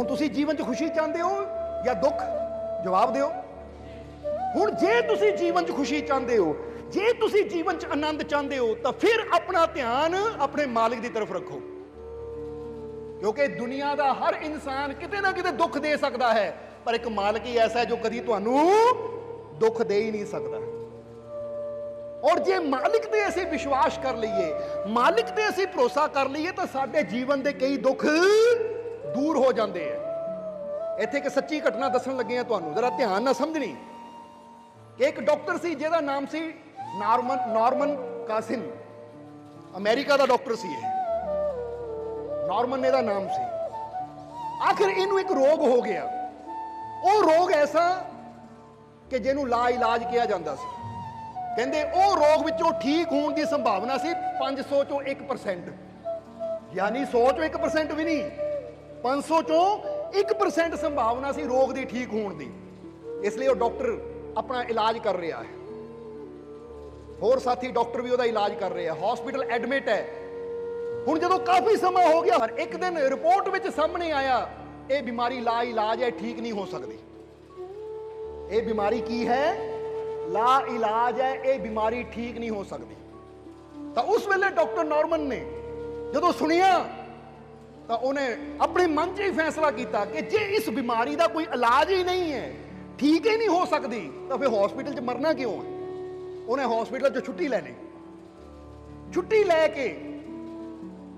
ਹੁਣ ਤੁਸੀਂ ਜੀਵਨ 'ਚ ਖੁਸ਼ੀ ਚਾਹੁੰਦੇ ਹੋ ਜਾਂ ਦੁੱਖ? ਜਵਾਬ ਦਿਓ। ਹੁਣ ਜੇ ਤੁਸੀਂ ਜੀਵਨ 'ਚ ਖੁਸ਼ੀ ਚਾਹੁੰਦੇ ਹੋ, ਜੇ ਤੁਸੀਂ ਜੀਵਨ 'ਚ ਆਨੰਦ ਚਾਹੁੰਦੇ ਹੋ, ਤਾਂ ਫਿਰ ਆਪਣਾ ਧਿਆਨ ਆਪਣੇ ਮਾਲਕ ਦੀ ਤਰਫ ਰੱਖੋ। ਕਿਉਂਕਿ ਦੁਨੀਆ ਦਾ ਹਰ ਇਨਸਾਨ ਕਿਤੇ ਨਾ ਕਿਤੇ ਦੁੱਖ ਦੇ ਸਕਦਾ ਹੈ, ਪਰ ਇੱਕ ਮਾਲਕ ਹੀ ਐਸਾ ਹੈ ਜੋ ਕਦੀ ਤੁਹਾਨੂੰ ਦੁੱਖ ਦੇ ਹੀ ਨਹੀਂ ਸਕਦਾ। ਔਰ ਜੇ ਮਾਲਿਕ ਤੇ ਅਸੀਂ ਵਿਸ਼ਵਾਸ ਕਰ ਲਈਏ, ਮਾਲਿਕ ਤੇ ਅਸੀਂ ਭਰੋਸਾ ਕਰ ਲਈਏ, ਤਾਂ ਸਾਡੇ ਜੀਵਨ ਦੇ ਕਈ ਦੁੱਖ ਦੂਰ ਹੋ ਜਾਂਦੇ ਆ ਇੱਥੇ ਇੱਕ ਸੱਚੀ ਘਟਨਾ ਦੱਸਣ ਲੱਗੇ ਆ ਤੁਹਾਨੂੰ। ਜ਼ਰਾ ਧਿਆਨ ਨਾਲ ਸਮਝਣੀ। ਇੱਕ ਡਾਕਟਰ ਸੀ, ਜਿਹਦਾ ਨਾਮ ਸੀ ਨਾਰਮਨ ਨਾਰਮਨ ਕਾਸਿਨ ਅਮਰੀਕਾ ਦਾ ਡਾਕਟਰ ਸੀ ਇਹ। ਨਾਰਮਨ ਇਹਦਾ ਨਾਮ ਸੀ। ਆਖਿਰ ਇਹਨੂੰ ਇੱਕ ਰੋਗ ਹੋ ਗਿਆ। ਉਹ ਰੋਗ ਐਸਾ ਕਿ ਜਿਹਨੂੰ ਲਾ ਇਲਾਜ ਕਿਹਾ ਜਾਂਦਾ ਸੀ। ਕਹਿੰਦੇ ਉਹ ਰੋਗ ਵਿੱਚੋਂ ਠੀਕ ਹੋਣ ਦੀ ਸੰਭਾਵਨਾ ਸੀ 500 ਚੋਂ 1% ਯਾਨੀ 100 ਚੋਂ 1% ਵੀ ਨਹੀਂ। 500 ਚੋਂ 1% ਸੰਭਾਵਨਾ ਸੀ ਰੋਗ ਦੀ ਠੀਕ ਹੋਣ ਦੀ। ਇਸ ਲਈ ਉਹ ਡਾਕਟਰ ਆਪਣਾ ਇਲਾਜ ਕਰ ਰਿਹਾ ਹੈ। ਹੋਰ ਸਾਥੀ, ਡਾਕਟਰ ਵੀ ਉਹਦਾ ਇਲਾਜ ਕਰ ਰਿਹਾ ਆ ਹਸਪੀਟਲ ਐਡਮਿਟ ਹੈ। ਹੁਣ ਜਦੋਂ ਕਾਫੀ ਸਮਾਂ ਹੋ ਗਿਆ, ਪਰ ਇੱਕ ਦਿਨ ਰਿਪੋਰਟ ਵਿੱਚ ਸਾਹਮਣੇ ਆਇਆ, ਇਹ ਬਿਮਾਰੀ ਲਾ ਇਲਾਜ ਹੈ, ਠੀਕ ਨਹੀਂ ਹੋ ਸਕਦੀ। ਇਹ ਬਿਮਾਰੀ ਕੀ ਹੈ? ਲਾ ਇਲਾਜ ਹੈ, ਇਹ ਬਿਮਾਰੀ ਠੀਕ ਨਹੀਂ ਹੋ ਸਕਦੀ। ਤਾਂ ਉਸ ਵੇਲੇ ਡਾਕਟਰ ਨਾਰਮਨ ਨੇ ਜਦੋਂ ਸੁਣਿਆ ਤਾਂ ਉਹਨੇ ਆਪਣੇ ਮਨ 'ਚ ਹੀ ਫੈਸਲਾ ਕੀਤਾ ਕਿ ਜੇ ਇਸ ਬਿਮਾਰੀ ਦਾ ਕੋਈ ਇਲਾਜ ਹੀ ਨਹੀਂ ਹੈ, ਠੀਕ ਹੀ ਨਹੀਂ ਹੋ ਸਕਦੀ, ਤਾਂ ਫਿਰ ਹਸਪੀਟਲ 'ਚ ਮਰਨਾ ਕਿਉਂ ਹੈ ਉਹਨੇ ਹਸਪੀਟਲ 'ਚ ਛੁੱਟੀ ਲੈ ਲਈ ਛੁੱਟੀ ਲੈ ਕੇ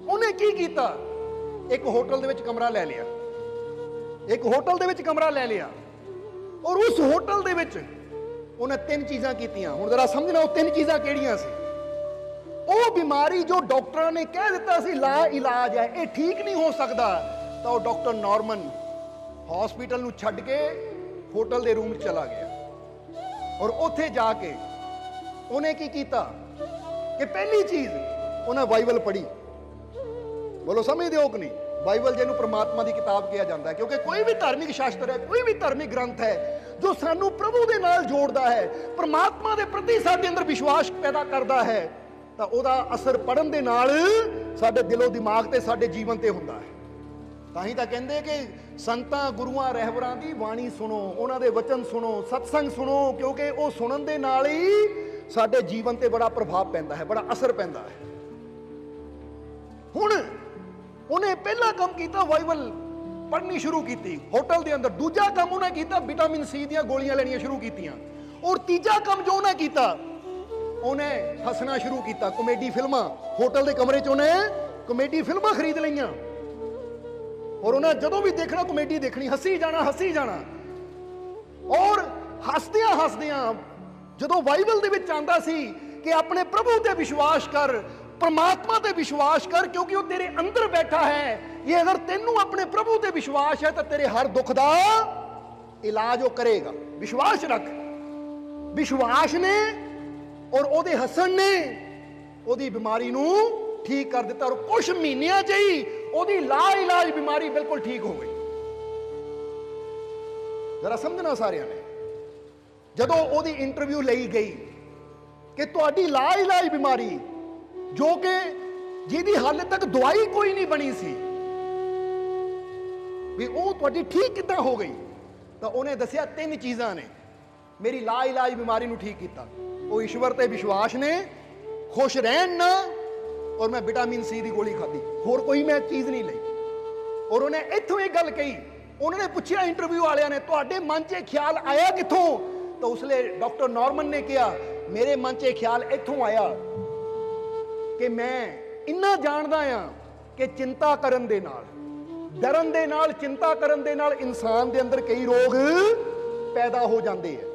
ਉਹਨੇ ਕੀ ਕੀਤਾ? ਇੱਕ ਹੋਟਲ ਦੇ ਵਿੱਚ ਕਮਰਾ ਲੈ ਲਿਆ। ਇੱਕ ਹੋਟਲ ਦੇ ਵਿੱਚ ਕਮਰਾ ਲੈ ਲਿਆ। ਔਰ ਉਸ ਹੋਟਲ ਦੇ ਵਿੱਚ ਉਹਨੇ ਤਿੰਨ ਚੀਜ਼ਾਂ ਕੀਤੀਆਂ। ਹੁਣ ਜ਼ਰਾ ਸਮਝਣਾ ਉਹ ਤਿੰਨ ਚੀਜ਼ਾਂ ਕਿਹੜੀਆਂ ਸੀ? ਉਹ ਬਿਮਾਰੀ ਜੋ ਡਾਕਟਰਾਂ ਨੇ ਕਹਿ ਦਿੱਤਾ ਸੀ ਲਾ ਇਲਾਜ ਹੈ, ਇਹ ਠੀਕ ਨਹੀਂ ਹੋ ਸਕਦਾ। ਤਾਂ ਉਹ ਡਾਕਟਰ ਨਾਰਮਨ ਹਸਪੀਟਲ ਨੂੰ ਛੱਡ ਕੇ ਹੋਟਲ ਦੇ ਰੂਮ 'ਚ ਚਲਾ ਗਿਆ। ਔਰ ਉੱਥੇ ਜਾ ਕੇ ਉਹਨੇ ਕੀ ਕੀਤਾ ਕਿ ਪਹਿਲੀ ਚੀਜ਼ ਉਹਨੇ ਬਾਈਬਲ ਪੜ੍ਹੀ। ਬੋਲੋ, ਸਮਝਦੇ ਹੋ ਕਿ ਨਹੀਂ? ਬਾਈਬਲ ਜਿਹਨੂੰ ਪ੍ਰਮਾਤਮਾ ਦੀ ਕਿਤਾਬ ਕਿਹਾ ਜਾਂਦਾ ਹੈ, ਕਿਉਂਕਿ ਕੋਈ ਵੀ ਧਾਰਮਿਕ ਸ਼ਾਸਤਰ ਹੈ, ਕੋਈ ਵੀ ਧਾਰਮਿਕ ਗ੍ਰੰਥ ਹੈ, ਜੋ ਸਾਨੂੰ ਪ੍ਰਭੂ ਦੇ ਨਾਲ ਜੋੜਦਾ ਹੈ, ਪ੍ਰਮਾਤਮਾ ਦੇ ਪ੍ਰਤੀ ਸਾਡੇ ਅੰਦਰ ਵਿਸ਼ਵਾਸ ਪੈਦਾ ਕਰਦਾ ਹੈ ਤਾਂ ਉਹਦਾ ਅਸਰ ਪੜਨ ਦੇ ਨਾਲ ਸਾਡੇ ਦਿਲੋਂ ਦਿਮਾਗ ਤੇ ਸਾਡੇ ਜੀਵਨ ਤੇ ਹੁੰਦਾ ਹੈ। ਤਾਂ ਹੀ ਤਾਂ ਕਹਿੰਦੇ ਕਿ ਸੰਤਾਂ, ਗੁਰੂਆਂ, ਰਹਿਬਰਾਂ ਦੀ ਬਾਣੀ ਸੁਣੋ, ਉਹਨਾਂ ਦੇ ਵਚਨ ਸੁਣੋ, ਸਤਸੰਗ ਸੁਣੋ, ਕਿਉਂਕਿ ਉਹ ਸੁਣਨ ਦੇ ਨਾਲ ਹੀ ਸਾਡੇ ਜੀਵਨ ਤੇ ਬੜਾ ਪ੍ਰਭਾਵ ਪੈਂਦਾ ਹੈ, ਬੜਾ ਅਸਰ ਪੈਂਦਾ ਹੈ। ਹੁਣ ਉਹਨੇ ਪਹਿਲਾ ਕੰਮ ਕੀਤਾ ਬਾਈਬਲ ਪੜ੍ਹਨੀ ਸ਼ੁਰੂ ਕੀਤੀ, ਹੋਟਲ ਦੇ ਅੰਦਰ। ਦੂਜਾ ਕੰਮ ਉਹਨੇ ਕੀਤਾ ਵਿਟਾਮਿਨ ਸੀ ਦੀਆਂ ਗੋਲੀਆਂ ਲੈਣੀਆਂ ਸ਼ੁਰੂ ਕੀਤੀਆਂ। ਔਰ ਤੀਜਾ ਕੰਮ ਜੋ ਉਹਨੇ ਕੀਤਾ ਉਹਨੇ ਹੱਸਣਾ ਸ਼ੁਰੂ ਕੀਤਾ। ਕਮੇਡੀ ਫਿਲਮਾਂ, ਹੋਟਲ ਦੇ ਕਮਰੇ 'ਚ ਉਹਨੇ ਕਮੇਡੀ ਫਿਲਮਾਂ ਖਰੀਦ ਲਈਆਂ। ਔਰ ਉਹਨਾਂ ਜਦੋਂ ਵੀ ਦੇਖਣਾ, ਕਮੇਡੀ ਦੇਖਣੀ, ਹੱਸੀ ਜਾਣਾ ਹੱਸੀ ਜਾਣਾ। ਔਰ ਹੱਸਦਿਆਂ ਹੱਸਦਿਆਂ, ਜਦੋਂ ਬਾਈਬਲ ਦੇ ਵਿੱਚ ਆਂਦਾ ਸੀ ਕਿ ਆਪਣੇ ਪ੍ਰਭੂ ਤੇ ਵਿਸ਼ਵਾਸ ਕਰ, ਪਰਮਾਤਮਾ ਤੇ ਵਿਸ਼ਵਾਸ ਕਰ, ਕਿਉਂਕਿ ਉਹ ਤੇਰੇ ਅੰਦਰ ਬੈਠਾ ਹੈ, ਇਹ ਅਗਰ ਤੈਨੂੰ ਆਪਣੇ ਪ੍ਰਭੂ ਤੇ ਵਿਸ਼ਵਾਸ ਹੈ, ਤਾਂ ਤੇਰੇ ਹਰ ਦੁੱਖ ਦਾ ਇਲਾਜ ਉਹ ਕਰੇਗਾ। ਵਿਸ਼ਵਾਸ ਰੱਖ। ਵਿਸ਼ਵਾਸ ਨੇ ਔਰ ਉਹਦੇ ਹੱਸਣ ਨੇ ਉਹਦੀ ਬਿਮਾਰੀ ਨੂੰ ਠੀਕ ਕਰ ਦਿੱਤਾ ਔਰ ਕੁਝ ਮਹੀਨਿਆਂ 'ਚ ਹੀ ਉਹਦੀ ਲਾ ਇਲਾਜ ਬਿਮਾਰੀ ਬਿਲਕੁਲ ਠੀਕ ਹੋ ਗਈ। ਜ਼ਰਾ ਸਮਝਣਾ ਸਾਰਿਆਂ ਨੇ। ਜਦੋਂ ਉਹਦੀ ਇੰਟਰਵਿਊ ਲਈ ਗਈ ਕਿ ਤੁਹਾਡੀ ਲਾ ਇਲਾਜ ਬਿਮਾਰੀ ਜੋ ਕਿ ਜਿਹਦੀ ਹਾਲੇ ਤੱਕ ਦਵਾਈ ਕੋਈ ਨਹੀਂ ਬਣੀ ਸੀ, ਵੀ ਉਹ ਤੁਹਾਡੀ ਠੀਕ ਕਿੱਦਾਂ ਹੋ ਗਈ? ਤਾਂ ਉਹਨੇ ਦੱਸਿਆ ਤਿੰਨ ਚੀਜ਼ਾਂ ਨੇ। ਮੇਰੀ ਲਾ ਇਲਾਜ ਬਿਮਾਰੀ ਨੂੰ ਠੀਕ ਕੀਤਾ। ਉਹ ਈਸ਼ਵਰ ਤੇ ਵਿਸ਼ਵਾਸ ਨੇ, ਖੁਸ਼ ਰਹਿਣ ਨਾ, ਔਰ ਮੈਂ ਵਿਟਾਮਿਨ ਸੀ ਦੀ ਗੋਲੀ ਖਾਧੀ। ਹੋਰ ਕੋਈ ਮੈਂ ਚੀਜ਼ ਨਹੀਂ ਲਈ। ਔਰ ਉਹਨੇ ਇੱਥੋਂ ਇਹ ਗੱਲ ਕਹੀ, ਉਹਨਾਂ ਨੇ ਪੁੱਛਿਆ ਇੰਟਰਵਿਊ ਵਾਲਿਆਂ ਨੇ, ਤੁਹਾਡੇ ਮਨ 'ਚ ਇਹ ਖਿਆਲ ਆਇਆ ਕਿੱਥੋਂ? ਤਾਂ ਉਸਲੇ ਡਾਕਟਰ ਨਾਰਮਨ ਨੇ ਕਿਹਾ, ਮੇਰੇ ਮਨ 'ਚ ਇਹ ਖਿਆਲ ਇੱਥੋਂ ਆਇਆ ਕਿ ਮੈਂ ਇੰਨਾ ਜਾਣਦਾ ਆ ਕਿ ਚਿੰਤਾ ਕਰਨ ਦੇ ਨਾਲ, ਡਰਨ ਦੇ ਨਾਲ, ਚਿੰਤਾ ਕਰਨ ਦੇ ਨਾਲ ਇਨਸਾਨ ਦੇ ਅੰਦਰ ਕਈ ਰੋਗ ਪੈਦਾ ਹੋ ਜਾਂਦੇ ਆ।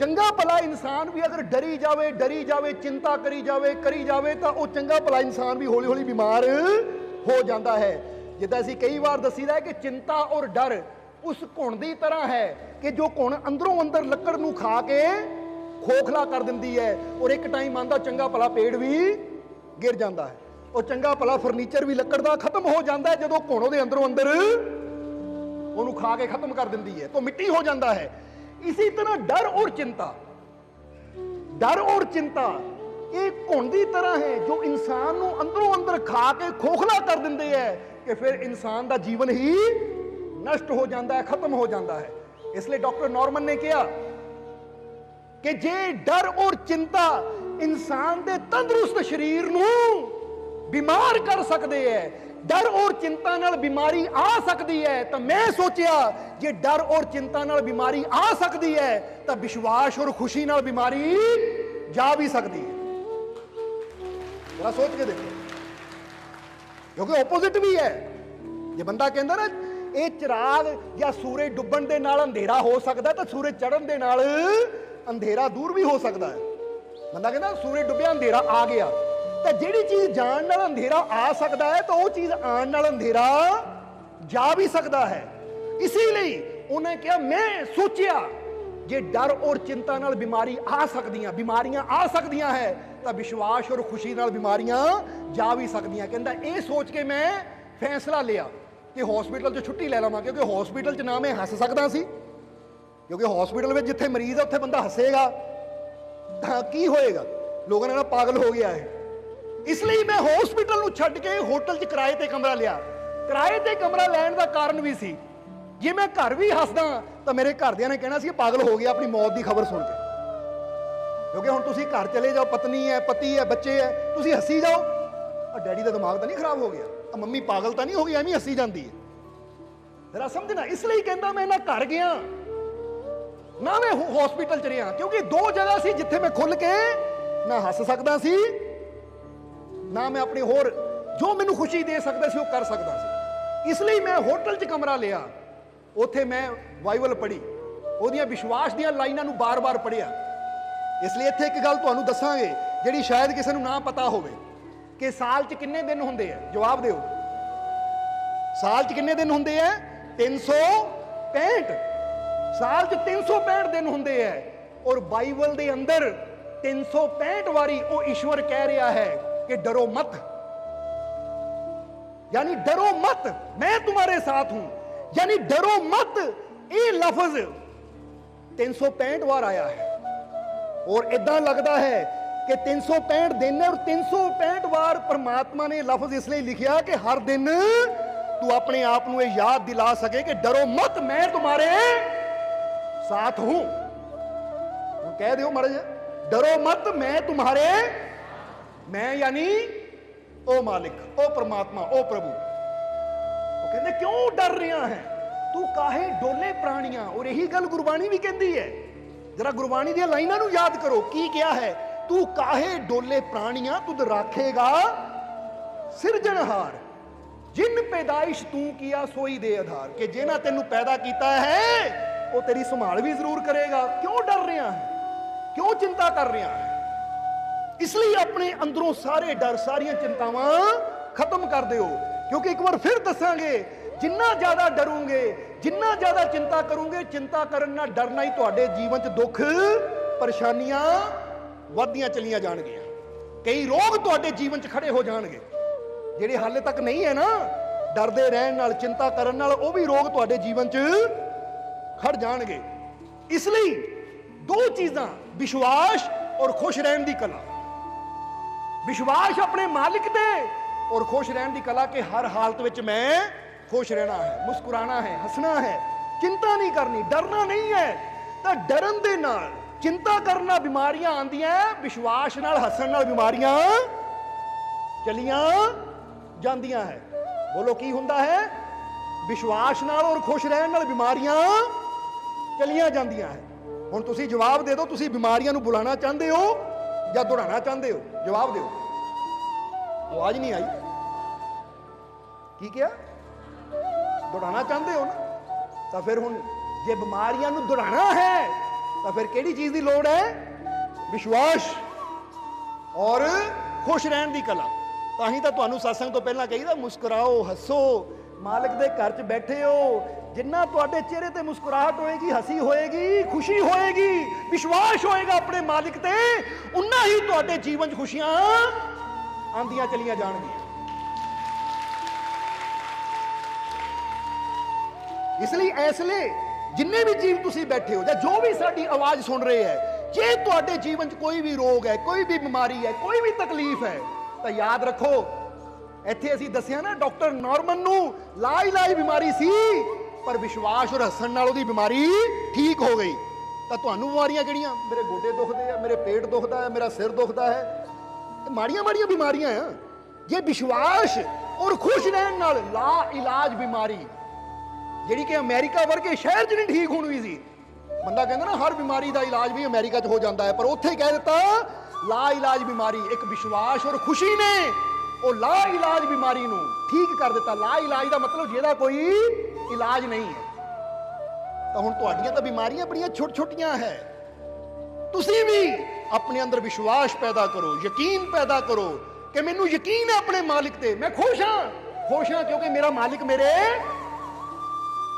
ਚੰਗਾ ਭਲਾ ਇਨਸਾਨ ਵੀ ਅਗਰ ਡਰੀ ਜਾਵੇ ਡਰੀ ਜਾਵੇ, ਚਿੰਤਾ ਕਰੀ ਜਾਵੇ ਕਰੀ ਜਾਵੇ, ਤਾਂ ਉਹ ਚੰਗਾ ਭਲਾ ਇਨਸਾਨ ਵੀ ਹੌਲੀ ਹੌਲੀ ਬਿਮਾਰ ਹੋ ਜਾਂਦਾ ਹੈ। ਜਿੱਦਾਂ ਅਸੀਂ ਕਈ ਵਾਰ ਦਸੀਦਾ ਹੈ ਕਿ ਚਿੰਤਾ ਔਰ ਡਰ ਉਸ ਘੁਣ ਦੀ ਤਰ੍ਹਾਂ ਹੈ ਕਿ ਜੋ ਘੁਣ ਅੰਦਰੋਂ ਅੰਦਰ ਲੱਕੜ ਨੂੰ ਖਾ ਕੇ ਖੋਖਲਾ ਕਰ ਦਿੰਦੀ ਹੈ ਔਰ ਇੱਕ ਟਾਈਮ ਆਂਦਾ ਚੰਗਾ ਭਲਾ ਪੇੜ ਵੀ ਗਿਰ ਜਾਂਦਾ ਹੈ ਉਹ ਚੰਗਾ ਭਲਾ ਫਰਨੀਚਰ ਵੀ ਲੱਕੜ ਦਾ ਖਤਮ ਹੋ ਜਾਂਦਾ ਹੈ ਜਦੋਂ ਘੁਣ ਉਹਦੇ ਅੰਦਰੋਂ ਅੰਦਰ ਉਹਨੂੰ ਖਾ ਕੇ ਖਤਮ ਕਰ ਦਿੰਦੀ ਹੈ। ਤਾਂ ਮਿੱਟੀ ਹੋ ਜਾਂਦਾ ਹੈ। ਇਸੇ ਤਰ੍ਹਾਂ ਡਰ ਔਰ ਚਿੰਤਾ ਡਰ ਔਰ ਚਿੰਤਾ ਇਹ ਘੁਣ ਦੀ ਤਰ੍ਹਾਂ ਹੈ ਜੋ ਇਨਸਾਨ ਨੂੰ ਅੰਦਰੋਂ ਅੰਦਰ ਖਾ ਕੇ ਖੋਖਲਾ ਕਰ ਦਿੰਦੇ ਹੈ ਕਿ ਫਿਰ ਇਨਸਾਨ ਦਾ ਜੀਵਨ ਹੀ ਨਸ਼ਟ ਹੋ ਜਾਂਦਾ ਹੈ ਖਤਮ ਹੋ ਜਾਂਦਾ ਹੈ ਇਸ ਲਈ ਡਾਕਟਰ ਨੌਰਮਨ ਨੇ ਕਿਹਾ ਕਿ ਜੇ ਡਰ ਔਰ ਚਿੰਤਾ ਇਨਸਾਨ ਦੇ ਤੰਦਰੁਸਤ ਸਰੀਰ ਨੂੰ ਬਿਮਾਰ ਕਰ ਸਕਦੇ ਹੈ ਡਰ ਔਰ ਚਿੰਤਾ ਨਾਲ ਬਿਮਾਰੀ ਆ ਸਕਦੀ ਹੈ, ਤਾਂ ਮੈਂ ਸੋਚਿਆ, ਜੇ ਡਰ ਔਰ ਚਿੰਤਾ ਨਾਲ ਬਿਮਾਰੀ ਆ ਸਕਦੀ ਹੈ, ਤਾਂ ਵਿਸ਼ਵਾਸ ਔਰ ਖੁਸ਼ੀ ਨਾਲ ਬਿਮਾਰੀ ਜਾ ਵੀ ਸਕਦੀ ਹੈ। ਜਰਾ ਸੋਚ ਕੇ ਦੇਖੋ। ਕਿਉਂਕਿ ਆਪੋਜ਼ਿਟ ਵੀ ਹੈ। ਜੇ ਬੰਦਾ ਕਹਿੰਦਾ ਨਾ, ਇਹ ਚਿਰਾਗ ਜਾਂ ਸੂਰਜ ਡੁੱਬਣ ਦੇ ਨਾਲ ਅੰਧੇਰਾ ਹੋ ਸਕਦਾ, ਤਾਂ ਸੂਰਜ ਚੜ੍ਹਨ ਦੇ ਨਾਲ ਅੰਧੇਰਾ ਦੂਰ ਵੀ ਹੋ ਸਕਦਾ ਹੈ। ਬੰਦਾ ਕਹਿੰਦਾ, ਸੂਰਜ ਡੁੱਬਿਆ, ਅੰਧੇਰਾ ਆ ਗਿਆ। ਤਾਂ ਜਿਹੜੀ ਚੀਜ਼ ਜਾਣ ਨਾਲ ਅੰਧੇਰਾ ਆ ਸਕਦਾ ਹੈ, ਤਾਂ ਉਹ ਚੀਜ਼ ਆਉਣ ਨਾਲ ਅੰਧੇਰਾ ਜਾ ਵੀ ਸਕਦਾ ਹੈ। ਇਸੇ ਲਈ ਉਹਨੇ ਕਿਹਾ, ਮੈਂ ਸੋਚਿਆ, ਜੇ ਡਰ ਔਰ ਚਿੰਤਾ ਨਾਲ ਬਿਮਾਰੀ ਆ ਸਕਦੀਆਂ, ਬਿਮਾਰੀਆਂ ਆ ਸਕਦੀਆਂ ਹੈ, ਤਾਂ ਵਿਸ਼ਵਾਸ ਔਰ ਖੁਸ਼ੀ ਨਾਲ ਬਿਮਾਰੀਆਂ ਜਾ ਵੀ ਸਕਦੀਆਂ। ਕਹਿੰਦਾ, ਇਹ ਸੋਚ ਕੇ ਮੈਂ ਫੈਸਲਾ ਲਿਆ ਕਿ ਹਸਪੀਟਲ 'ਚ ਛੁੱਟੀ ਲੈ ਲਵਾਂ, ਕਿਉਂਕਿ ਹਸਪੀਟਲ 'ਚ ਨਾ ਮੈਂ ਹੱਸ ਸਕਦਾ ਸੀ। ਕਿਉਂਕਿ ਹਸਪੀਟਲ ਵਿੱਚ ਜਿੱਥੇ ਮਰੀਜ਼ ਆ, ਉੱਥੇ ਬੰਦਾ ਹੱਸੇਗਾ। ਤਾਂ ਕੀ ਹੋਏਗਾ? ਲੋਕਾਂ ਨੇ ਕਹਿਣਾ ਪਾਗਲ ਹੋ ਗਿਆ ਹੈ ਇਸ ਲਈ ਮੈਂ ਹਸਪੀਟਲ ਨੂੰ ਛੱਡ ਕੇ ਹੋਟਲ 'ਚ ਕਿਰਾਏ ਤੇ ਕਮਰਾ ਲਿਆ। ਕਿਰਾਏ ਤੇ ਕਮਰਾ ਲੈਣ ਦਾ ਕਾਰਨ ਵੀ ਸੀ। ਜੇ ਮੈਂ ਘਰ ਵੀ ਹੱਸਦਾ ਤਾਂ ਮੇਰੇ ਘਰਦਿਆਂ ਨੇ ਕਹਿਣਾ ਸੀ ਪਾਗਲ ਹੋ ਗਿਆ ਆਪਣੀ ਮੌਤ ਦੀ ਖਬਰ ਸੁਣ ਕੇ। ਕਿਉਂਕਿ ਹੁਣ ਤੁਸੀਂ ਘਰ ਚਲੇ ਜਾਓ, ਪਤਨੀ ਹੈ, ਪਤੀ ਹੈ, ਬੱਚੇ ਹੈ, ਤੁਸੀਂ ਹੱਸੀ ਜਾਓ। ਆ ਡੈਡੀ ਦਾ ਦਿਮਾਗ ਤਾਂ ਨਹੀਂ ਖਰਾਬ ਹੋ ਗਿਆ। ਆ ਮੰਮੀ ਪਾਗਲ ਤਾਂ ਨਹੀਂ ਹੋ ਗਈ, ਐਵੇਂ ਹੱਸੀ ਜਾਂਦੀ ਹੈ। ਜਰਾ ਸਮਝਣਾ, ਇਸ ਲਈ ਕਹਿੰਦਾ ਮੈਂ ਨਾ ਘਰ ਗਿਆ। ਨਾ ਮੈਂ ਹਸਪੀਟਲ ਚ ਰਿਹਾ, ਕਿਉਂਕਿ ਦੋ ਜਗ੍ਹਾ ਸੀ ਜਿੱਥੇ ਮੈਂ ਖੁੱਲ ਕੇ ਨਾ ਹੱਸ ਸਕਦਾ ਸੀ। ਨਾ ਮੈਂ ਆਪਣੀ ਹੋਰ ਜੋ ਮੈਨੂੰ ਖੁਸ਼ੀ ਦੇ ਸਕਦਾ ਸੀ ਉਹ ਕਰ ਸਕਦਾ ਸੀ। ਇਸ ਲਈ ਮੈਂ ਹੋਟਲ 'ਚ ਕਮਰਾ ਲਿਆ। ਉੱਥੇ ਮੈਂ ਬਾਈਬਲ ਪੜ੍ਹੀ। ਉਹਦੀਆਂ ਵਿਸ਼ਵਾਸ ਦੀਆਂ ਲਾਈਨਾਂ ਨੂੰ ਬਾਰ-ਬਾਰ ਪੜ੍ਹਿਆ। ਇਸ ਲਈ ਇੱਥੇ ਇੱਕ ਗੱਲ ਤੁਹਾਨੂੰ ਦੱਸਾਂਗੇ, ਜਿਹੜੀ ਸ਼ਾਇਦ ਕਿਸੇ ਨੂੰ ਨਾ ਪਤਾ ਹੋਵੇ। ਕਿ ਸਾਲ 'ਚ ਕਿੰਨੇ ਦਿਨ ਹੁੰਦੇ ਆ? ਜਵਾਬ ਦਿਓ। ਸਾਲ 'ਚ ਕਿੰਨੇ ਦਿਨ ਹੁੰਦੇ ਆ? 365 ਸਾਲ 'ਚ 365 ਦਿਨ ਹੁੰਦੇ ਆ। ਔਰ ਬਾਈਬਲ ਦੇ ਅੰਦਰ 365 ਵਾਰੀ ਉਹ ਈਸ਼ਵਰ ਕਹਿ ਰਿਹਾ ਹੈ کہ ڈرو مت۔ یعنی ڈرو مت۔ میں تمہارے ساتھ ہوں۔ یعنی ڈرو مت۔ یہ لفظ۔ تین سو پینٹ وار آیا ہے۔ اور ادھا لگتا ہے کہ تین سو پینٹ دن اور تین سو پینٹ وار پرماتما نے لفظ اس لیے لکھیا کہ ہر دن تو اپنے آپ کو یاد دلا سکے کہ ڈرو مت، میں تمہارے ساتھ ہوں، کہہ دیو مہاراج، ڈرو مت، میں تمہارے ਮੈਂ ਯਾਨੀ ਉਹ ਮਾਲਿਕ, ਉਹ ਪ੍ਰਮਾਤਮਾ, ਉਹ ਪ੍ਰਭੂ। ਉਹ ਕਹਿੰਦੇ, ਕਿਉਂ ਡਰ ਰਿਹਾ ਹੈ? ਤੂੰ ਕਾਹੇ ਡੋਲੇ ਪ੍ਰਾਣੀਆਂ? ਔਰ ਇਹੀ ਗੱਲ ਗੁਰਬਾਣੀ ਵੀ ਕਹਿੰਦੀ ਹੈ। ਜਰਾ ਗੁਰਬਾਣੀ ਦੀਆਂ ਲਾਈਨਾਂ ਨੂੰ ਯਾਦ ਕਰੋ, ਕੀ ਕਿਹਾ ਹੈ? ਤੂੰ ਕਾਹੇ ਡੋਲੇ ਪ੍ਰਾਣੀਆਂ? ਤੁਧ ਰਾਖੇਗਾ ਸਿਰਜਣਹਾਰ। ਜਿਨ ਪੈਦਾਇਸ਼ ਤੂੰ ਕੀਆ, ਸੋਈ ਦੇ ਆਧਾਰ। ਕਿ ਜਿਹਨਾਂ ਤੈਨੂੰ ਪੈਦਾ ਕੀਤਾ ਹੈ, ਉਹ ਤੇਰੀ ਸੰਭਾਲ ਵੀ ਜ਼ਰੂਰ ਕਰੇਗਾ। ਕਿਉਂ ਡਰ ਰਿਹਾ ਹੈ? ਕਿਉਂ ਚਿੰਤਾ ਕਰ ਰਿਹਾ ਹੈ? ਇਸ ਲਈ ਆਪਣੇ ਅੰਦਰੋਂ ਸਾਰੇ ਡਰ, ਸਾਰੀਆਂ ਚਿੰਤਾਵਾਂ ਖਤਮ ਕਰ ਦਿਓ। ਕਿਉਂਕਿ ਇੱਕ ਵਾਰ ਫਿਰ ਦੱਸਾਂਗੇ, ਜਿੰਨਾ ਜ਼ਿਆਦਾ ਡਰੋਗੇ, ਜਿੰਨਾ ਜ਼ਿਆਦਾ ਚਿੰਤਾ ਕਰੋਗੇ, ਚਿੰਤਾ ਕਰਨ ਨਾਲ ਡਰਨਾ ਹੀ ਤੁਹਾਡੇ ਜੀਵਨ 'ਚ ਦੁੱਖ, ਪਰੇਸ਼ਾਨੀਆਂ ਵੱਧਦੀਆਂ ਚਲੀਆਂ ਜਾਣਗੀਆਂ। ਕਈ ਰੋਗ ਤੁਹਾਡੇ ਜੀਵਨ 'ਚ ਖੜੇ ਹੋ ਜਾਣਗੇ। ਜਿਹੜੇ ਹਾਲੇ ਤੱਕ ਨਹੀਂ ਹੈ ਨਾ, ਡਰਦੇ ਰਹਿਣ ਨਾਲ, ਚਿੰਤਾ ਕਰਨ ਨਾਲ, ਉਹ ਵੀ ਰੋਗ ਤੁਹਾਡੇ ਜੀਵਨ 'ਚ ਖੜ ਜਾਣਗੇ। ਇਸ ਲਈ ਦੋ ਚੀਜ਼ਾਂ, ਵਿਸ਼ਵਾਸ ਔਰ ਖੁਸ਼ ਰਹਿਣ ਦੀ ਕਲਾ। ਵਿਸ਼ਵਾਸ ਆਪਣੇ ਮਾਲਿਕ ਤੇ। ਔਰ ਖੁਸ਼ ਰਹਿਣ ਦੀ ਕਲਾ ਕਿ ਹਰ ਹਾਲਤ ਵਿੱਚ ਮੈਂ ਖੁਸ਼ ਰਹਿਣਾ ਹੈ, ਮੁਸਕਰਾਣਾ ਹੈ, ਹੱਸਣਾ ਹੈ। ਚਿੰਤਾ ਨਹੀਂ ਕਰਨੀ, ਡਰਨਾ ਨਹੀਂ ਹੈ। ਤਾਂ ਡਰਨ ਦੇ ਨਾਲ ਚਿੰਤਾ ਕਰਨ ਨਾਲ ਬਿਮਾਰੀਆਂ ਆਉਂਦੀਆਂ, ਵਿਸ਼ਵਾਸ ਨਾਲ ਹੱਸਣ ਨਾਲ ਬਿਮਾਰੀਆਂ ਚਲੀਆਂ ਜਾਂਦੀਆਂ ਹੈ। ਬੋਲੋ ਕੀ ਹੁੰਦਾ ਹੈ? ਵਿਸ਼ਵਾਸ ਨਾਲ ਔਰ ਖੁਸ਼ ਰਹਿਣ ਨਾਲ ਬਿਮਾਰੀਆਂ ਚਲੀਆਂ ਜਾਂਦੀਆਂ ਹੈ। ਹੁਣ ਤੁਸੀਂ ਜਵਾਬ ਦੇ ਦਿਓ, ਤੁਸੀਂ ਬਿਮਾਰੀਆਂ ਨੂੰ ਬੁਲਾਣਾ ਚਾਹੁੰਦੇ ਹੋ? ਜਾਂ ਦੌੜਾਉਣਾ ਚਾਹੁੰਦੇ ਹੋ? ਜਵਾਬ ਦਿਓ। ਆਵਾਜ਼ ਨਹੀਂ ਆਈ। ਕੀ ਕਿਹਾ? ਦੌੜਾਉਣਾ ਚਾਹੁੰਦੇ ਹੋ ਨਾ? ਤਾਂ ਫਿਰ ਹੁਣ ਜੇ ਬਿਮਾਰੀਆਂ ਨੂੰ ਦੌੜਾਉਣਾ ਹੈ, ਤਾਂ ਫਿਰ ਕਿਹੜੀ ਚੀਜ਼ ਦੀ ਲੋੜ ਹੈ? ਵਿਸ਼ਵਾਸ ਔਰ ਖੁਸ਼ ਰਹਿਣ ਦੀ ਕਲਾ। ਤਾਂ ਹੀ ਤਾਂ ਤੁਹਾਨੂੰ satsang ਤੋਂ ਪਹਿਲਾਂ ਕਹੀਦਾ, ਮੁਸਕਰਾਓ, ਹੱਸੋ। ਮਾਲਕ ਦੇ ਘਰ 'ਚ ਬੈਠੇ ਹੋ, ਜਿੰਨਾ ਤੁਹਾਡੇ ਚਿਹਰੇ ਤੇ ਮੁਸਕਰਾਹਟ ਹੋਏਗੀ, ਹਸੀ ਹੋਏਗੀ, ਖੁਸ਼ੀ ਹੋਏਗੀ, ਵਿਸ਼ਵਾਸ ਹੋਏਗਾ ਆਪਣੇ ਮਾਲਿਕ ਤੇ, ਉਨਾ ਹੀ ਤੁਹਾਡੇ ਜੀਵਨ 'ਚ ਖੁਸ਼ੀਆਂ ਆਂਦੀਆਂ ਚਲੀਆਂ ਜਾਣਗੀਆਂ। ਇਸ ਲਈ ਇਸ ਲਈ ਜਿੰਨੇ ਵੀ ਜੀਵ ਤੁਸੀਂ ਬੈਠੇ ਹੋ, ਜਾਂ ਜੋ ਵੀ ਸਾਡੀ ਆਵਾਜ਼ ਸੁਣ ਰਹੇ ਹੈ, ਜੇ ਤੁਹਾਡੇ ਜੀਵਨ 'ਚ ਕੋਈ ਵੀ ਰੋਗ ਹੈ, ਕੋਈ ਵੀ ਬਿਮਾਰੀ ਹੈ, ਕੋਈ ਵੀ ਤਕਲੀਫ ਹੈ, ਤਾਂ ਯਾਦ ਰੱਖੋ ਇੱਥੇ ਅਸੀਂ ਦੱਸਿਆ ਨਾ, ਡਾਕਟਰ ਨਾਰਮਨ ਨੂੰ ਲਾਈ ਲਾਈ ਬਿਮਾਰੀ ਸੀ, ਪਰ ਵਿਸ਼ਵਾਸ ਔਰ ਹੱਸਣ ਨਾਲ ਉਹਦੀ ਬਿਮਾਰੀ ਠੀਕ ਹੋ ਗਈ। ਤਾਂ ਤੁਹਾਨੂੰ ਬਿਮਾਰੀਆਂ ਕਿਹੜੀਆਂ? ਮੇਰੇ ਗੋਡੇ ਦੁਖਦੇ ਆ, ਮੇਰੇ ਪੇਟ ਦੁਖਦਾ ਹੈ ਮੇਰਾ ਸਿਰ ਦੁਖਦਾ ਹੈ। ਇਹ ਮਾੜੀਆਂ ਮਾੜੀਆਂ ਬਿਮਾਰੀਆਂ ਆ। ਜੇ ਵਿਸ਼ਵਾਸ ਔਰ ਖੁਸ਼ ਰਹਿਣ ਨਾਲ ਲਾ ਇਲਾਜ ਬਿਮਾਰੀ, ਜਿਹੜੀ ਕਿ ਅਮਰੀਕਾ ਵਰਗੇ ਸ਼ਹਿਰ 'ਚ ਨਹੀਂ ਠੀਕ ਹੋਣੀ ਸੀ। ਬੰਦਾ ਕਹਿੰਦਾ ਨਾ, ਹਰ ਬਿਮਾਰੀ ਦਾ ਇਲਾਜ ਵੀ ਅਮਰੀਕਾ 'ਚ ਹੋ ਜਾਂਦਾ ਹੈ, ਪਰ ਉੱਥੇ ਕਹਿ ਦਿੱਤਾ ਲਾ ਇਲਾਜ ਬਿਮਾਰੀ, ਇੱਕ ਵਿਸ਼ਵਾਸ ਔਰ ਖੁਸ਼ੀ ਨੇ। ਉਹ ਲਾ ਇਲਾਜ ਬਿਮਾਰੀ ਨੂੰ ਠੀਕ ਕਰ ਦਿੱਤਾ। ਲਾ ਇਲਾਜ ਦਾ ਮਤਲਬ ਜਿਹਦਾ ਕੋਈ ਇਲਾਜ ਨਹੀਂ ਹੈ। ਤਾਂ ਹੁਣ ਤੁਹਾਡੀਆਂ ਤਾਂ ਬਿਮਾਰੀਆਂ ਬੜੀਆਂ ਛੋਟ ਛੋਟੀਆਂ ਹੈ। ਤੁਸੀਂ ਵੀ ਆਪਣੇ ਅੰਦਰ ਵਿਸ਼ਵਾਸ ਪੈਦਾ ਕਰੋ, ਯਕੀਨ ਪੈਦਾ ਕਰੋ ਕਿ ਮੈਨੂੰ ਯਕੀਨ ਹੈ ਆਪਣੇ ਮਾਲਿਕ ਤੇ। ਮੈਂ ਖੁਸ਼ ਹਾਂ। ਖੁਸ਼ ਹਾਂ ਕਿਉਂਕਿ ਮੇਰਾ ਮਾਲਿਕ ਮੇਰੇ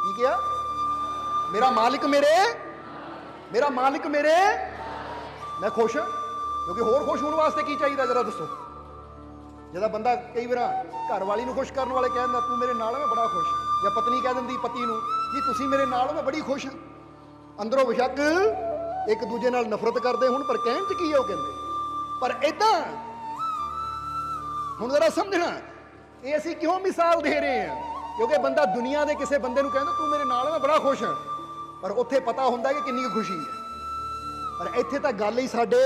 ਕੀ ਕਿਹਾ? ਮੇਰਾ ਮਾਲਿਕ ਮੇਰੇ ਮੇਰਾ ਮਾਲਿਕ ਮੇਰੇ। ਮੈਂ ਖੁਸ਼ ਹਾਂ ਕਿਉਂਕਿ ਹੋਰ ਖੁਸ਼ ਹੋਣ ਵਾਸਤੇ ਕੀ ਚਾਹੀਦਾ ਜਰਾ ਦੱਸੋ। ਜਿਹਦਾ ਬੰਦਾ ਕਈ ਵਾਰ ਘਰ ਵਾਲੀ ਨੂੰ ਖੁਸ਼ ਕਰਨ ਵਾਲੇ ਕਹਿੰਦਾ, ਤੂੰ ਮੇਰੇ ਨਾਲ ਮੈਂ ਬੜਾ ਖੁਸ਼ ਜਾਂ ਪਤਨੀ ਕਹਿ ਦਿੰਦੀ ਪਤੀ ਨੂੰ, ਜੀ, ਤੁਸੀਂ ਮੇਰੇ ਨਾਲ ਮੈਂ ਬੜੀ ਖੁਸ਼ ਹਾਂ। ਅੰਦਰੋਂ ਬਿਸ਼ੱਕ ਇੱਕ ਦੂਜੇ ਨਾਲ ਨਫ਼ਰਤ ਕਰਦੇ ਹੁਣ, ਪਰ ਕਹਿਣ ਚ ਕੀ ਹੈ ਉਹ ਕਹਿੰਦੇ? ਪਰ ਇਦਾਂ ਹੁਣ ਜ਼ਰਾ ਸਮਝਣਾ, ਇਹ ਅਸੀਂ ਕਿਉਂ ਮਿਸਾਲ ਦੇ ਰਹੇ ਹਾਂ? ਕਿਉਂਕਿ ਬੰਦਾ ਦੁਨੀਆ ਦੇ ਕਿਸੇ ਬੰਦੇ ਨੂੰ ਕਹਿੰਦਾ, ਤੂੰ ਮੇਰੇ ਨਾਲ ਮੈਂ ਬੜਾ ਖੁਸ਼ ਹਾਂ। ਪਰ ਉੱਥੇ ਪਤਾ ਹੁੰਦਾ ਕਿ ਕਿੰਨੀ ਕੁ ਖੁਸ਼ੀ ਹੈ। ਪਰ ਇੱਥੇ ਤਾਂ ਗੱਲ ਹੀ ਸਾਡੇ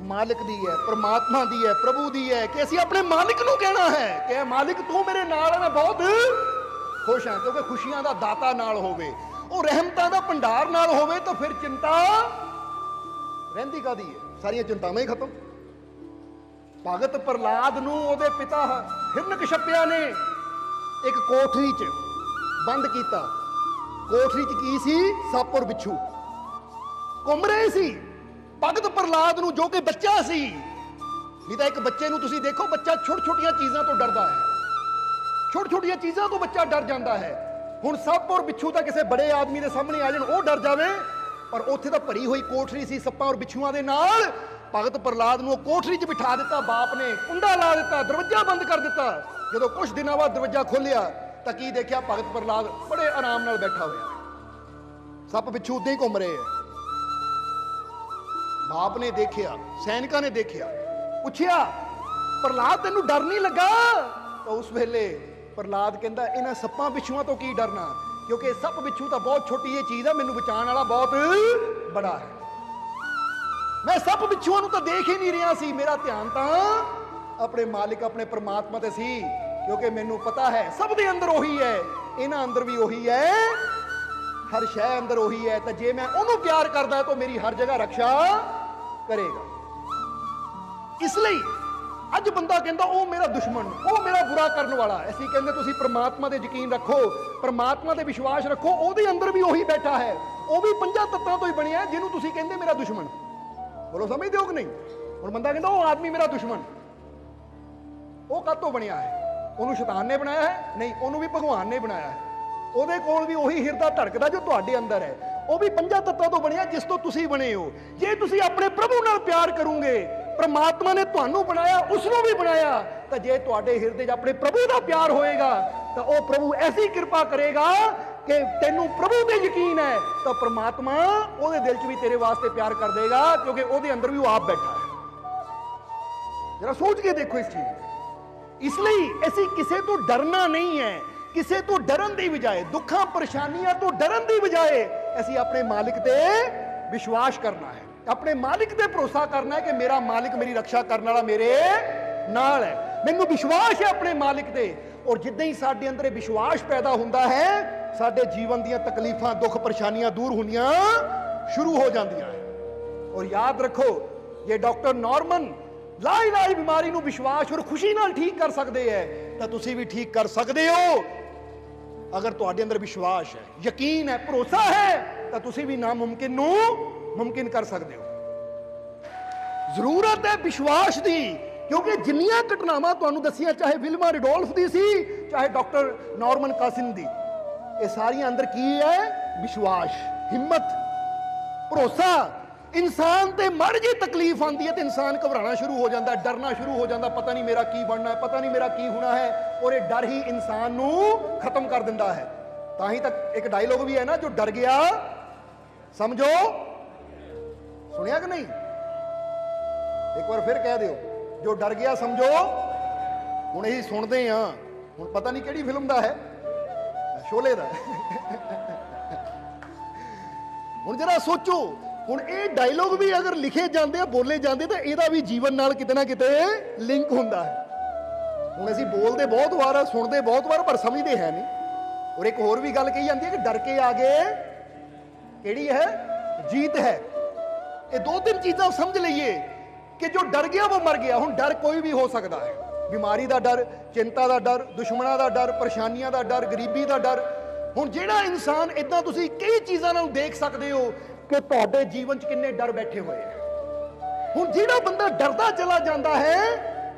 ਮਾਲਕ ਦੀ ਹੈ, ਪ੍ਰਮਾਤਮਾ ਦੀ ਹੈ, ਪ੍ਰਭੂ ਦੀ ਹੈ ਕਿ ਅਸੀਂ ਆਪਣੇ ਮਾਲਿਕ ਨੂੰ ਕਹਿਣਾ ਹੈ ਕਿ ਇਹ ਮਾਲਿਕ ਤੂੰ ਮੇਰੇ ਨਾਲ ਹੈ, ਮੈਂ ਬਹੁਤ ਖੁਸ਼ ਹਾਂ ਕਿਉਂਕਿ ਖੁਸ਼ੀਆਂ ਦਾ ਦਾਤਾ ਨਾਲ ਹੋਵੇ, ਉਹ ਰਹਿਮਤਾਂ ਦਾ ਭੰਡਾਰ ਨਾਲ ਹੋਵੇ ਤਾਂ ਫਿਰ ਚਿੰਤਾ ਰਹਿੰਦੀ ਕਾਦੀ ਹੈ? ਸਾਰੀਆਂ ਚਿੰਤਾਵਾਂ ਹੀ ਖਤਮ। ਭਗਤ ਪ੍ਰਲਾਦ ਨੂੰ ਉਹਦੇ ਪਿਤਾ ਹਿਰਨਕਸ਼ਪਿਆ ਨੇ ਇੱਕ ਕੋਠਰੀ 'ਚ ਬੰਦ ਕੀਤਾ। ਕੋਠਰੀ 'ਚ ਕੀ ਸੀ? ਸੱਪ ਔਰ ਬਿੱਛੂ। ਘੁੰਮ ਰਹੇ ਸੀ। ਭਗਤ ਪ੍ਰਲਾਦ ਨੂੰ ਜੋ ਕਿ ਬੱਚਾ ਸੀ। ਨਹੀਂ ਤਾਂ ਇੱਕ ਬੱਚੇ ਨੂੰ ਤੁਸੀਂ ਦੇਖੋ, ਬੱਚਾ ਛੋਟ ਛੋਟੀਆਂ ਚੀਜ਼ਾਂ ਤੋਂ ਡਰਦਾ ਹੈ। ਛੋਟ ਛੋਟੀਆਂ ਚੀਜ਼ਾਂ ਤੋਂ ਬੱਚਾ ਡਰ ਜਾਂਦਾ ਹੈ। ਹੁਣ ਸੱਪ ਔਰ ਬਿੱਛੂ ਤਾਂ ਕਿਸੇ ਬੜੇ ਆਦਮੀ ਦੇ ਸਾਹਮਣੇ ਆ ਜਾਣ, ਉਹ ਡਰ ਜਾਵੇ। ਪਰ ਉੱਥੇ ਤਾਂ ਭਰੀ ਹੋਈ ਕੋਠਰੀ ਸੀ ਸੱਪਾਂ ਔਰ ਬਿੱਛੂਆਂ ਦੇ ਨਾਲ। ਭਗਤ ਪ੍ਰਲਾਦ ਨੂੰ ਉਹ ਕੋਠਰੀ 'ਚ ਬਿਠਾ ਦਿੱਤਾ, ਬਾਪ ਨੇ ਕੁੰਡਾ ਲਾ ਦਿੱਤਾ, ਦਰਵਾਜ਼ਾ ਬੰਦ ਕਰ ਦਿੱਤਾ। ਜਦੋਂ ਕੁਝ ਦਿਨਾਂ ਬਾਅਦ ਦਰਵਾਜ਼ਾ ਖੋਲਿਆ ਤਾਂ ਕੀ ਦੇਖਿਆ ਭਗਤ ਪ੍ਰਲਾਦ ਬੜੇ ਆਰਾਮ ਨਾਲ ਬੈਠਾ ਹੋਇਆ। ਸੱਪ ਬਿੱਛੂ ਉੱਦਾਂ ਹੀ ਘੁੰਮ ਰਹੇ ਹੈ। ਬਾਪ ਨੇ ਦੇਖਿਆ, ਸੈਨਿਕਾਂ ਨੇ ਦੇਖਿਆ। ਪੁੱਛਿਆ ਪ੍ਰਲਾਦ ਤੈਨੂੰ ਡਰ ਨਹੀਂ ਲੱਗਾ? ਤਾਂ ਉਸ ਵੇਲੇ ਪ੍ਰਲਾਦ ਕਹਿੰਦਾ, ਇਹਨਾਂ ਸੱਪਾਂ ਬਿੱਛੂਆਂ ਤੋਂ ਕੀ ਡਰਨਾ? ਕਿਉਂਕਿ ਸੱਪ ਬਿੱਛੂ ਤਾਂ ਬਹੁਤ ਛੋਟੀ ਇਹ ਚੀਜ਼ ਆ, ਮੈਨੂੰ ਬਚਾਉਣ ਵਾਲਾ ਬਹੁਤ ਬੜਾ ਹੈ। ਮੈਂ ਸੱਪ ਬਿੱਛੂਆਂ ਨੂੰ ਤਾਂ ਦੇਖ ਹੀ ਨਹੀਂ ਰਿਹਾ ਸੀ, ਮੇਰਾ ਧਿਆਨ ਤਾਂ ਆਪਣੇ ਮਾਲਿਕ, ਆਪਣੇ ਪ੍ਰਮਾਤਮਾ ਤੇ ਸੀ, ਕਿਉਂਕਿ ਮੈਨੂੰ ਪਤਾ ਹੈ, ਸਭ ਦੇ ਅੰਦਰ ਉਹੀ ਹੈ, ਇਹਨਾਂ ਅੰਦਰ ਵੀ ਉਹੀ ਹੈ, ਹਰ ਸ਼ੈ ਅੰਦਰ ਉਹੀ ਹੈ, ਤਾਂ ਜੇ ਮੈਂ ਉਹਨੂੰ ਪਿਆਰ ਕਰਦਾ ਤਾਂ ਮੇਰੀ ਹਰ ਜਗ੍ਹਾ ਰੱਖਿਆ। ਕਰੇਗਾ ਇਸ ਲਈ ਅੱਜ ਬੰਦਾ ਕਹਿੰਦਾ ਉਹ ਮੇਰਾ ਦੁਸ਼ਮਣ ਉਹ ਮੇਰਾ ਬੁਰਾ ਕਰਨ ਵਾਲਾ ਅਸੀਂ ਕਹਿੰਦੇ ਤੁਸੀਂ ਪ੍ਰਮਾਤਮਾ ਤੇ ਯਕੀਨ ਰੱਖੋ ਪ੍ਰਮਾਤਮਾ ਤੇ ਵਿਸ਼ਵਾਸ ਰੱਖੋ ਉਹਦੇ ਅੰਦਰ ਵੀ ਉਹੀ ਬੈਠਾ ਹੈ ਉਹ ਵੀ ਪੰਜਾਂ ਤੱਤਾਂ ਤੋਂ ਹੀ ਬਣਿਆ ਜਿਹਨੂੰ ਤੁਸੀਂ ਕਹਿੰਦੇ ਮੇਰਾ ਦੁਸ਼ਮਣ ਬੋਲੋ ਸਮਝਦੇ ਹੋ ਕਿ ਨਹੀਂ ਹੁਣ ਬੰਦਾ ਕਹਿੰਦਾ ਉਹ ਆਦਮੀ ਮੇਰਾ ਦੁਸ਼ਮਣ ਉਹ ਕਾਤੋਂ ਬਣਿਆ ਹੈ ਉਹਨੂੰ ਸ਼ੈਤਾਨ ਨੇ ਬਣਾਇਆ ਹੈ ਨਹੀਂ ਉਹਨੂੰ ਵੀ ਭਗਵਾਨ ਨੇ ਬਣਾਇਆ ਹੈ ਉਹਦੇ ਕੋਲ ਵੀ ਉਹੀ ਹਿਰਦਾ ਧੜਕਦਾ ਜੋ ਤੁਹਾਡੇ ਅੰਦਰ ਹੈ। ਉਹ ਵੀ ਪੰਜਾਂ ਤੱਤਾਂ ਤੋਂ ਬਣਿਆ ਜਿਸ ਤੋਂ ਤੁਸੀਂ ਬਣੇ ਹੋ। ਜੇ ਤੁਸੀਂ ਆਪਣੇ ਪ੍ਰਭੂ ਨਾਲ ਪਿਆਰ ਕਰੋਗੇ, ਪਰਮਾਤਮਾ ਨੇ ਤੁਹਾਨੂੰ ਬਣਾਇਆ ਉਸ ਨੂੰ ਵੀ ਬਣਾਇਆ, ਤਾਂ ਜੇ ਤੁਹਾਡੇ ਹਿਰਦੇ 'ਚ ਆਪਣੇ ਪ੍ਰਭੂ ਦਾ ਪਿਆਰ ਹੋਏਗਾ, ਤਾਂ ਉਹ ਪ੍ਰਭੂ ਐਸੀ ਕਿਰਪਾ ਕਰੇਗਾ ਕਿ ਤੈਨੂੰ ਪ੍ਰਭੂ ਤੇ ਯਕੀਨ ਹੈ, ਤਾਂ ਪਰਮਾਤਮਾ ਉਹਦੇ ਦਿਲ 'ਚ ਵੀ ਤੇਰੇ ਵਾਸਤੇ ਪਿਆਰ ਕਰ ਦੇਗਾ, ਕਿਉਂਕਿ ਉਹਦੇ ਅੰਦਰ ਵੀ ਉਹ ਆਪ ਬੈਠਾ ਹੈ। ਜਰਾ ਸੋਚ ਕੇ ਦੇਖੋ ਇਸ ਚੀਜ਼ ਇਸ ਲਈ ਅਸੀਂ ਕਿਸੇ ਤੋਂ ਡਰਨਾ ਨਹੀਂ ਹੈ। ਕਿਸੇ ਤੋਂ ਡਰਨ ਦੀ ਬਜਾਏ, ਦੁੱਖਾਂ, ਪਰੇਸ਼ਾਨੀਆਂ ਤੋਂ ਡਰਨ ਦੀ ਬਜਾਏ ਅਸੀਂ ਆਪਣੇ ਮਾਲਿਕ ਤੇ ਵਿਸ਼ਵਾਸ ਕਰਨਾ ਹੈ। ਆਪਣੇ ਮਾਲਿਕ ਤੇ ਭਰੋਸਾ ਕਰਨਾ ਹੈ ਕਿ ਮੇਰਾ ਮਾਲਿਕ ਮੇਰੀ ਰੱਖਿਆ ਕਰਨ ਵਾਲਾ ਮੇਰੇ ਨਾਲ ਹੈ। ਮੈਨੂੰ ਵਿਸ਼ਵਾਸ ਹੈ ਆਪਣੇ ਮਾਲਿਕ ਤੇ। ਔਰ ਜਿੱਦਾਂ ਹੀ ਸਾਡੇ ਅੰਦਰ ਇਹ ਵਿਸ਼ਵਾਸ ਪੈਦਾ ਹੁੰਦਾ ਹੈ, ਸਾਡੇ ਜੀਵਨ ਦੀਆਂ ਤਕਲੀਫਾਂ, ਦੁੱਖ, ਪਰੇਸ਼ਾਨੀਆਂ ਦੂਰ ਹੋਣੀਆਂ ਸ਼ੁਰੂ ਹੋ ਜਾਂਦੀਆਂ ਹੈ। ਔਰ ਯਾਦ ਰੱਖੋ, ਜੇ ਡਾਕਟਰ ਨਾਰਮਨ ਲਾ ਇਲਾਜ ਬਿਮਾਰੀ ਨੂੰ ਵਿਸ਼ਵਾਸ ਔਰ ਖੁਸ਼ੀ ਨਾਲ ਠੀਕ ਕਰ ਸਕਦੇ ਹੈ, ਤਾਂ ਤੁਸੀਂ ਵੀ ਠੀਕ ਕਰ ਸਕਦੇ ਹੋ। ਅਗਰ ਤੁਹਾਡੇ ਅੰਦਰ ਵਿਸ਼ਵਾਸ ਹੈ, ਯਕੀਨ ਹੈ, ਭਰੋਸਾ ਹੈ, ਤਾਂ ਤੁਸੀਂ ਵੀ ਨਾਮੁਮਕਿਨ ਨੂੰ ਮੁਮਕਿਨ ਕਰ ਸਕਦੇ ਹੋ। ਜ਼ਰੂਰਤ ਹੈ ਵਿਸ਼ਵਾਸ ਦੀ, ਕਿਉਂਕਿ ਜਿੰਨੀਆਂ ਘਟਨਾਵਾਂ ਤੁਹਾਨੂੰ ਦੱਸੀਆਂ, ਚਾਹੇ ਵਿਲਮਾ ਰਿਡੋਲਫ ਦੀ ਸੀ, ਚਾਹੇ ਡਾਕਟਰ ਨਾਰਮਨ ਕਾਸਿਨ ਦੀ, ਇਹ ਸਾਰੀਆਂ ਅੰਦਰ ਕੀ ਹੈ? ਵਿਸ਼ਵਾਸ, ਹਿੰਮਤ, ਭਰੋਸਾ। ਇਨਸਾਨ ਤੇ ਮਰ ਜੀ ਤਕਲੀਫ ਆਉਂਦੀ ਹੈ ਤੇ ਇਨਸਾਨ ਘਬਰਾਣਾ ਸ਼ੁਰੂ ਹੋ ਜਾਂਦਾ, ਡਰਨਾ ਸ਼ੁਰੂ ਹੋ ਜਾਂਦਾ, ਪਤਾ ਨਹੀਂ ਮੇਰਾ ਕੀ ਬਣਨਾ ਹੈ, ਪਤਾ ਨਹੀਂ ਮੇਰਾ ਕੀ ਹੋਣਾ ਹੈ, ਔਰ ਇਹ ਡਰ ਹੀ ਇਨਸਾਨ ਨੂੰ ਖਤਮ ਕਰ ਦਿੰਦਾ ਹੈ। ਤਾਂ ਹੀ ਤਾਂ ਇੱਕ ਡਾਇਲੋਗ ਵੀ ਹੈ ਨਾ, ਜੋ ਡਰ ਗਿਆ, ਸਮਝੋ? ਸੁਣਿਆ ਕਿ ਨਹੀਂ? ਇੱਕ ਵਾਰ ਫਿਰ ਕਹਿ ਦਿਓ, ਜੋ ਡਰ ਗਿਆ, ਸਮਝੋ? ਹੁਣ ਇਹੀ ਸੁਣਦੇ ਆ ਹੁਣ ਪਤਾ ਨਹੀਂ ਕਿਹੜੀ ਫਿਲਮ ਦਾ ਹੈ। ਸ਼ੋਲੇ ਦਾ ਹੁਣ ਜਰਾ ਸੋਚੋ ਹੁਣ ਇਹ ਡਾਇਲੋਗ ਵੀ ਅਗਰ ਲਿਖੇ ਜਾਂਦੇ ਆ, ਬੋਲੇ ਜਾਂਦੇ, ਤਾਂ ਇਹਦਾ ਵੀ ਜੀਵਨ ਨਾਲ ਕਿਤੇ ਨਾ ਕਿਤੇ ਲਿੰਕ ਹੁੰਦਾ ਹੈ। ਹੁਣ ਅਸੀਂ ਬੋਲਦੇ ਬਹੁਤ ਵਾਰ ਆ ਸੁਣਦੇ ਬਹੁਤ ਵਾਰ, ਪਰ ਸਮਝਦੇ ਹੈ ਨਹੀਂ। ਔਰ ਇੱਕ ਹੋਰ ਵੀ ਗੱਲ ਕਹੀ ਜਾਂਦੀ ਹੈ ਕਿ ਡਰ ਕੇ ਆ ਗਏ ਕਿਹੜੀ ਹੈ? ਜੀਤ ਹੈ। ਇਹ ਦੋ ਤਿੰਨ ਚੀਜ਼ਾਂ ਸਮਝ ਲਈਏ ਕਿ ਜੋ ਡਰ ਗਿਆ, ਉਹ ਮਰ ਗਿਆ। ਹੁਣ ਡਰ ਕੋਈ ਵੀ ਹੋ ਸਕਦਾ ਹੈ। ਬਿਮਾਰੀ ਦਾ ਡਰ, ਚਿੰਤਾ ਦਾ ਡਰ, ਦੁਸ਼ਮਣਾਂ ਦਾ ਡਰ, ਪਰੇਸ਼ਾਨੀਆਂ ਦਾ ਡਰ, ਗਰੀਬੀ ਦਾ ਡਰ। ਹੁਣ ਜਿਹੜਾ ਇਨਸਾਨ ਇਦਾਂ ਤੁਸੀਂ ਕਈ ਚੀਜ਼ਾਂ ਨੂੰ ਦੇਖ ਸਕਦੇ ਹੋ ਕਿ ਤੁਹਾਡੇ ਜੀਵਨ 'ਚ ਕਿੰਨੇ ਡਰ ਬੈਠੇ ਹੋਏ ਆ। ਹੁਣ ਜਿਹੜਾ ਬੰਦਾ ਡਰਦਾ ਚਲਾ ਜਾਂਦਾ ਹੈ,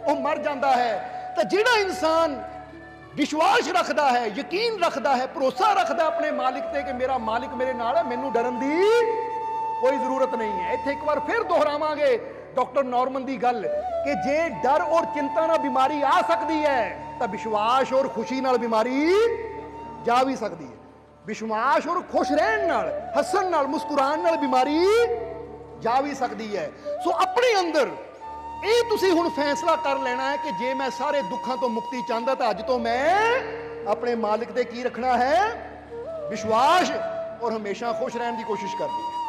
ਉਹ ਮਰ ਜਾਂਦਾ ਹੈ। ਤਾਂ ਜਿਹੜਾ ਇਨਸਾਨ ਵਿਸ਼ਵਾਸ ਰੱਖਦਾ ਹੈ, ਯਕੀਨ ਰੱਖਦਾ ਹੈ, ਭਰੋਸਾ ਰੱਖਦਾ ਆਪਣੇ ਮਾਲਿਕ ਤੇ ਕਿ ਮੇਰਾ ਮਾਲਿਕ ਮੇਰੇ ਨਾਲ ਹੈ, ਮੈਨੂੰ ਡਰਨ ਦੀ ਕੋਈ ਜ਼ਰੂਰਤ ਨਹੀਂ ਹੈ। ਇੱਥੇ ਇੱਕ ਵਾਰ ਫਿਰ ਦੁਹਰਾਵਾਂਗੇ ਡਾਕਟਰ ਨਾਰਮਨ ਦੀ ਗੱਲ ਕਿ ਜੇ ਡਰ ਔਰ ਚਿੰਤਾ ਨਾਲ ਬਿਮਾਰੀ ਆ ਸਕਦੀ ਹੈ, ਤਾਂ ਵਿਸ਼ਵਾਸ ਔਰ ਖੁਸ਼ੀ ਨਾਲ ਬਿਮਾਰੀ ਜਾ ਵੀ ਸਕਦੀ ਹੈ। ਵਿਸ਼ਵਾਸ ਔਰ ਖੁਸ਼ ਰਹਿਣ ਨਾਲ, ਹੱਸਣ ਨਾਲ, ਮੁਸਕਰਾਉਣ ਨਾਲ ਬਿਮਾਰੀ ਜਾ ਵੀ ਸਕਦੀ ਹੈ। ਸੋ ਆਪਣੇ ਅੰਦਰ ਇਹ ਤੁਸੀਂ ਹੁਣ ਫੈਸਲਾ ਕਰ ਲੈਣਾ ਹੈ ਕਿ ਜੇ ਮੈਂ ਸਾਰੇ ਦੁੱਖਾਂ ਤੋਂ ਮੁਕਤੀ ਚਾਹੁੰਦਾ ਤਾਂ ਅੱਜ ਤੋਂ ਮੈਂ ਆਪਣੇ ਮਾਲਕ ਤੇ ਕੀ ਰੱਖਣਾ ਹੈ? ਵਿਸ਼ਵਾਸ ਔਰ ਹਮੇਸ਼ਾ ਖੁਸ਼ ਰਹਿਣ ਦੀ ਕੋਸ਼ਿਸ਼ ਕਰਨੀ ਹੈ।